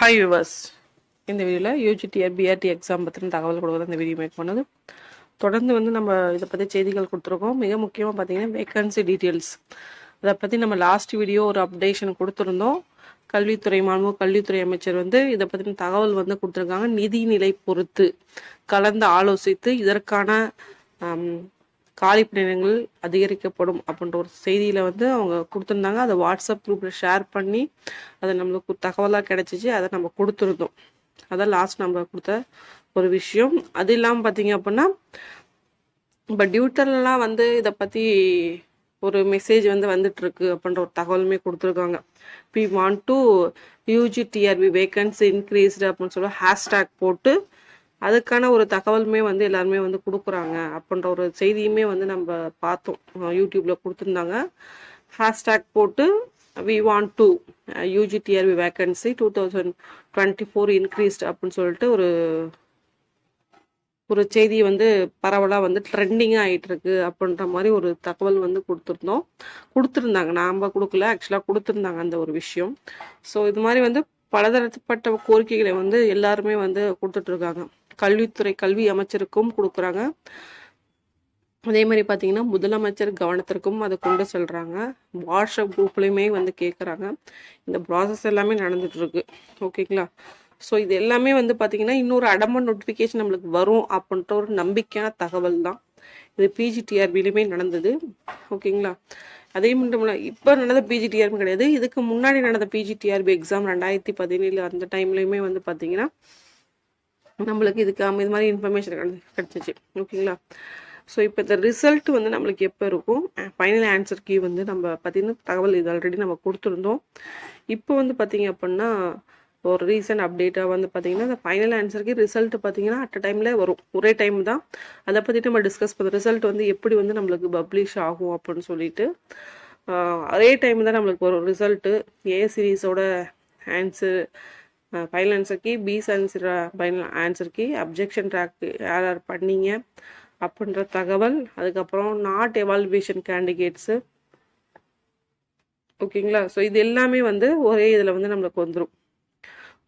Hi viewers இந்த வீடியோவில் யூஜிடிஆர் BRT exam பற்றின தகவல் கொடுக்குறது இந்த வீடியோ மேக் பண்ணுது தொடர்ந்து வந்து நம்ம இதை பற்றி செய்திகள் கொடுத்துருக்கோம். மிக முக்கியமாக பார்த்தீங்கன்னா வேகன்சி டீட்டெயில்ஸ் அதை பற்றி நம்ம லாஸ்ட் வீடியோ ஒரு அப்டேஷன் கொடுத்துருந்தோம். கல்வித்துறை மாண்பு கல்வித்துறை அமைச்சர் வந்து இதை பற்றின தகவல் வந்து கொடுத்துருக்காங்க. நிதிநிலை பொறுத்து கலந்து ஆலோசித்து இதற்கான காலி பணியிடங்கள் அதிகரிக்கப்படும் அப்படின்ற ஒரு செய்தியில் வந்து அவங்க கொடுத்துருந்தாங்க. அதை வாட்ஸ்அப் குரூப்பில் ஷேர் பண்ணி அதை நம்மளுக்கு தகவலாக கிடச்சிச்சு அதை நம்ம கொடுத்துருந்தோம். அதான் லாஸ்ட் நம்ம கொடுத்த ஒரு விஷயம். அது இல்லாமல் பார்த்தீங்க அப்படின்னா இப்போ டியூட்டர்லாம் வந்து இதை பற்றி ஒரு மெசேஜ் வந்து வந்துட்டு இருக்கு அப்படின்ற ஒரு தகவலுமே கொடுத்துருக்காங்க. We want to UG TRB vacancy increased அப்படின்னு சொல்லி ஹேஷ்டேக் போட்டு அதுக்கான ஒரு தகவலுமே வந்து எல்லாருமே வந்து கொடுக்குறாங்க அப்படின்ற ஒரு செய்தியுமே வந்து நம்ம பார்த்தோம். யூடியூப்பில் யூடியூப்ல கொடுத்துருந்தாங்க. ஹேஷ்டேக் போட்டு we want to UG TRB vacancy two thousand twenty four increased அப்படின்னு சொல்லிட்டு ஒரு ஒரு செய்தி வந்து பரவலாக வந்து ட்ரெண்டிங்காக ஆகிட்டுருக்கு அப்படின்ற மாதிரி ஒரு தகவல் வந்து கொடுத்துருந்தோம். கொடுத்துருந்தாங்க. நாம் கொடுக்கல. ஆக்சுவலாக கொடுத்துருந்தாங்க அந்த ஒரு விஷயம். ஸோ இது மாதிரி வந்து பலதரப்பட்ட கோரிக்கைகளை வந்து எல்லாருமே வந்து கொடுத்துட்ருக்காங்க கல்வித்துறை கல்வி அமைச்சருக்கும் கொடுக்குறாங்க. அதே மாதிரி பார்த்தீங்கன்னா முதலமைச்சர் கவனத்திற்கும் அதை கொண்டு செல்கிறாங்க வாட்ஸ்அப் குரூப்லேயுமே வந்து கேட்குறாங்க இந்த ப்ராசஸ் எல்லாமே நடந்துகிட்ருக்கு ஓகேங்களா ஸோ இது எல்லாமே வந்து பார்த்தீங்கன்னா இன்னொரு அடம நோட்டிஃபிகேஷன் நம்மளுக்கு வரும் அப்படின்ற ஒரு நம்பிக்கையான தகவல் தான். இது பிஜிடிஆர்பிலுமே நடந்தது. ஓகேங்களா அதே மட்டும் இல்லை இப்போ நடந்த பிஜிடிஆர்பி கிடையாது. இதுக்கு முன்னாடி நடந்த பிஜிடிஆர்பி எக்ஸாம் ரெண்டாயிரத்தி பதினேழு அந்த டைம்லையுமே வந்து பார்த்தீங்கன்னா நம்மளுக்கு இதுக்கு இது மாதிரி இன்ஃபர்மேஷன் கிடச்சிச்சு. ஓகேங்களா? ஸோ இப்போ இந்த ரிசல்ட் வந்து நம்மளுக்கு எப்போ இருக்கும்? ஃபைனல் ஆன்சர் கீ வந்து நம்ம பார்த்தீங்கன்னா தகவல் இது ஆல்ரெடி நம்ம கொடுத்துருந்தோம். இப்போ வந்து பார்த்திங்க அப்படின்னா ஒரு ரீசன்ட் அப்டேட்டாக வந்து பார்த்தீங்கன்னா அந்த ஃபைனல் ஆன்சருக்கு ரிசல்ட் பார்த்தீங்கன்னா அட் டைமில் வரும். ஒரே டைம் தான். அதை பற்றி நம்ம டிஸ்கஸ் பண்ணுறோம் ரிசல்ட் வந்து எப்படி வந்து நம்மளுக்கு பப்ளிஷ் ஆகும் அப்படின்னு சொல்லிட்டு அதே டைம் தான் நம்மளுக்கு வரும் result A சீரீஸோட answer final answer B answer final ஆன்சர்க்கு objection track யார் யார் பண்ணீங்க அப்படின்ற தகவல் அதுக்கப்புறம் நாட் எவால்வேஷன் கேண்டிடேட்ஸு ஓகேங்களா? ஸோ இது எல்லாமே வந்து ஒரே இதில் வந்து நம்மளுக்கு வந்துடும்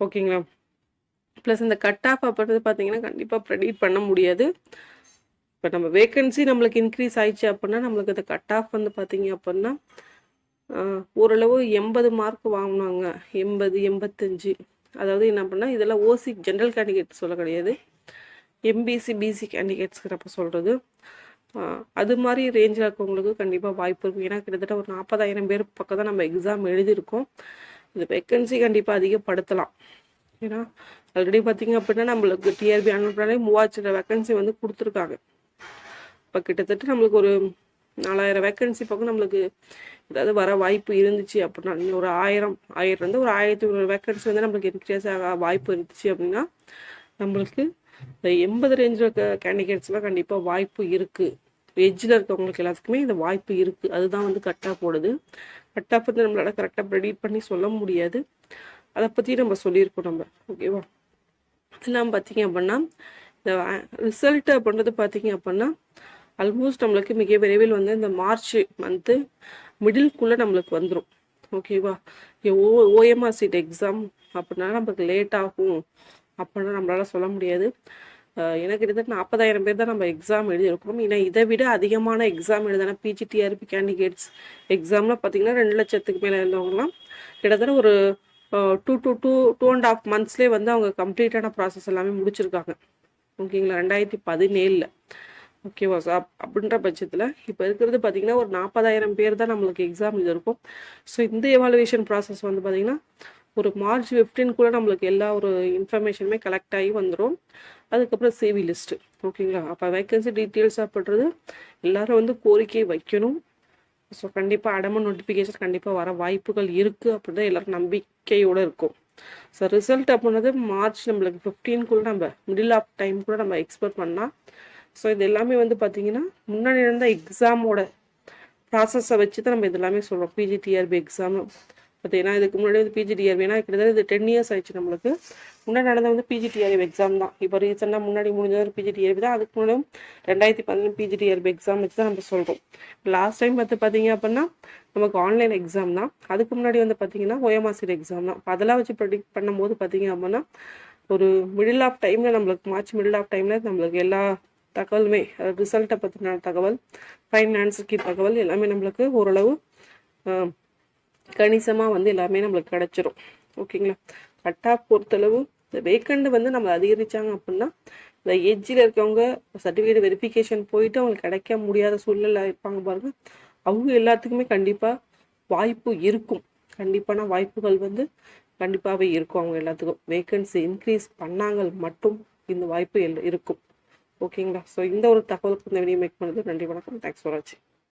ஓகேங்களா? ப்ளஸ் இந்த கட் ஆஃப் அப்படின்றது பார்த்தீங்கன்னா கண்டிப்பாக ப்ரெடிட் பண்ண முடியாது. இப்போ நம்ம வேகன்சி நம்மளுக்கு இன்க்ரீஸ் ஆயிடுச்சு அப்படின்னா நம்மளுக்கு இந்த கட் ஆஃப் வந்து பார்த்தீங்க அப்படின்னா ஓரளவு எண்பது மார்க் வாங்கினாங்க. எண்பது எண்பத்தஞ்சு. அதாவது என்ன பண்ணால் இதெல்லாம் ஓசி ஜென்ரல் கேண்டிடேட் சொல்ல கிடையாது. எம்பிசி பிசி கேண்டிடேட்ஸ்கிறப்ப சொல்கிறது அது மாதிரி ரேஞ்சில் இருக்கவங்களுக்கு கண்டிப்பாக வாய்ப்பு இருக்கும். ஏன்னா கிட்டத்தட்ட ஒரு நாற்பதாயிரம் பேர் பக்கம் தான் நம்ம எக்ஸாம் எழுதியிருக்கோம். இந்த வேக்கன்சி கண்டிப்பாக அதிகப்படுத்தலாம். ஏன்னா ஆல்ரெடி பார்த்தீங்க அப்படின்னா நம்மளுக்கு டிஆர்பி அனுப்புனாலே மூவாயிரத்து வேக்கன்சி வந்து கொடுத்துருக்காங்க. இப்போ கிட்டத்தட்ட நம்மளுக்கு ஒரு நாலாயிரம் வேக்கன்சி பக்கம் நம்மளுக்கு ஏதாவது வர வாய்ப்பு இருந்துச்சு அப்படின்னா ஒரு ஆயிரம் ஆயிரம் இருந்து ஒரு ஆயிரத்தி ஒரு வேக்கன்சி வந்து நம்மளுக்கு இன்க்ரீஸ் ஆக வாய்ப்பு இருந்துச்சு அப்படின்னா நம்மளுக்கு இந்த எண்பது ரேஞ்சில் இருக்க கேண்டிடேட்ஸ்லாம் கண்டிப்பாக வாய்ப்பு இருக்குது எஜ்ஜில் இருக்கவங்களுக்கு எல்லாத்துக்குமே இந்த வாய்ப்பு இருக்குது அதுதான் வந்து கட்டாக போடுது. கரெக்டாக ஆஃப் வந்து நம்மளால கரெக்டாக ப்ரெடிட் பண்ணி சொல்ல முடியாது. அதை பற்றி நம்ம சொல்லியிருக்கோம் நம்ம. ஓகேவா இதெல்லாம் பார்த்தீங்க அப்படின்னா இந்த ரிசல்ட் அப்படின்றது பார்த்தீங்க அப்படின்னா ஆல்மோஸ்ட் நம்மளுக்கு மிக விரைவில் வந்து இந்த மார்ச் மந்த்து மிடில்குள்ளே நம்மளுக்கு வந்துடும் ஓகேவா ஓ ஓஎம்ஆர் சீட் எக்ஸாம் அப்படின்னா நமக்கு லேட் ஆகும் அப்படின்னா நம்மளால் சொல்ல முடியாது. எனக்கு கிட்டத்தட்ட நாற்பதாயிரம் பேர் தான் நம்ம எக்ஸாம் எழுதியிருக்கிறோம். ஏன்னா இதை விட அதிகமான எக்ஸாம் எழுதின பிஜிடிஆர்பி கேண்டிடேட்ஸ் எக்ஸாம்லாம் பார்த்தீங்கன்னா ரெண்டு லட்சத்துக்கு மேலே இருந்தவங்களாம் கிட்டத்தட்ட ஒரு two two two two and half மந்த்ஸ்லேயே வந்து அவங்க கம்ப்ளீட்டான ப்ராசஸ் எல்லாமே முடிச்சிருக்காங்க. ஓகேங்களா ரெண்டாயிரத்தி பதினேழில். ஓகேவா சார் அப்படின்ற பட்சத்தில் இப்போ இருக்கிறது பார்த்தீங்கன்னா ஒரு நாற்பதாயிரம் பேர் தான் நம்மளுக்கு எக்ஸாம் இருக்கும். ஸோ இந்த எவாலுவேஷன் ப்ராசஸ் வந்து பார்த்தீங்கன்னா ஒரு மார்ச் 15 கூட நம்மளுக்கு எல்லா ஒரு இன்ஃபர்மேஷனுமே கலெக்ட் ஆகி வந்துடும் அதுக்கப்புறம் சேவி லிஸ்ட்டு ஓகேங்களா அப்போ வேக்கன்சி டீட்டெயில்ஸ் அப்படின்றது எல்லாரும் வந்து கோரிக்கை வைக்கணும். ஸோ கண்டிப்பாக அடம நோட்டிஃபிகேஷன் கண்டிப்பாக வர வாய்ப்புகள் இருக்குது அப்படின்னு எல்லோரும் நம்பிக்கையோடு இருக்கும். ஸோ ரிசல்ட் அப்படின்றது மார்ச் நம்மளுக்கு ஃபிஃப்டீன்குள்ளே நம்ம மிடில் ஆஃப் டைம் கூட நம்ம எக்ஸ்பெக்ட் பண்ணால் ஸோ இது எல்லாமே வந்து பார்த்தீங்கன்னா முன்னாடி இருந்த எக்ஸாமோட ப்ராசஸை வச்சு தான் நம்ம இது எல்லாமே சொல்கிறோம் பிஜிடிஆர்பி எக்ஸாம் பார்த்தீங்கன்னா இதுக்கு முன்னாடி வந்து பிஜிடிஆர்பி ஏன்னா கிட்டத்தட்ட இது டென் இயர்ஸ் ஆயிடுச்சு நம்மளுக்கு. முன்னாடி நடந்த வந்து பிஜிடிஆர்பி எக்ஸாம் தான். இப்போ ரீசெண்டாக முன்னாடி முடிஞ்சது பிஜிடிஆர்பி தான். அதுக்கு முன்னாடி ரெண்டாயிரத்தி பதினொன்று பிஜிடிஆர்பி எக்ஸாம் வச்சு தான் நம்ம சொல்கிறோம் லாஸ்ட் டைம் பார்த்து பார்த்தீங்க அப்படின்னா நமக்கு ஆன்லைன் எக்ஸாம் தான். அதுக்கு முன்னாடி வந்து பார்த்தீங்கன்னா ஓஎம்ஆர்சிட் எக்ஸாம் தான். அதெல்லாம் வச்சு ப்ரெடிக்ட் பண்ணும்போது பார்த்தீங்க அப்படின்னா ஒரு மிடில் ஆஃப் டைமில் நம்மளுக்கு மார்ச் மிடில் ஆஃப் டைமில் நம்மளுக்கு எல்லா தகவலுமே ரிசல்ட்டை பற்றின தகவல் ஃபைனான்ஸுக்கு தகவல் எல்லாமே நம்மளுக்கு ஓரளவு கணிசமாக வந்து எல்லாமே நம்மளுக்கு கிடச்சிரும். ஓகேங்களா? கட்டா பொறுத்தளவு இந்த வேக்கண்ட் வந்து நம்ம அதிகரிச்சாங்க அப்படின்னா இந்த எஜ்ஜில் இருக்கவங்க சர்டிஃபிகேட் வெரிஃபிகேஷன் போயிட்டு அவங்களுக்கு கிடைக்க முடியாத சூழ்நிலை இருப்பாங்க பாருங்க. அவங்க எல்லாத்துக்குமே கண்டிப்பாக வாய்ப்பு இருக்கும். கண்டிப்பான வாய்ப்புகள் வந்து கண்டிப்பாகவே இருக்கும் அவங்க எல்லாத்துக்கும். வேக்கன்சி இன்க்ரீஸ் பண்ணாங்கள் மட்டும் இந்த வாய்ப்பு எல் இருக்கும். ஓகேங்களா? ஸோ இந்த ஒரு தகவலுக்கு இந்த வீடியோ மேக் பண்ணது நன்றி வணக்கம். தேங்க்ஸ் ஃபார் வாட்சிங்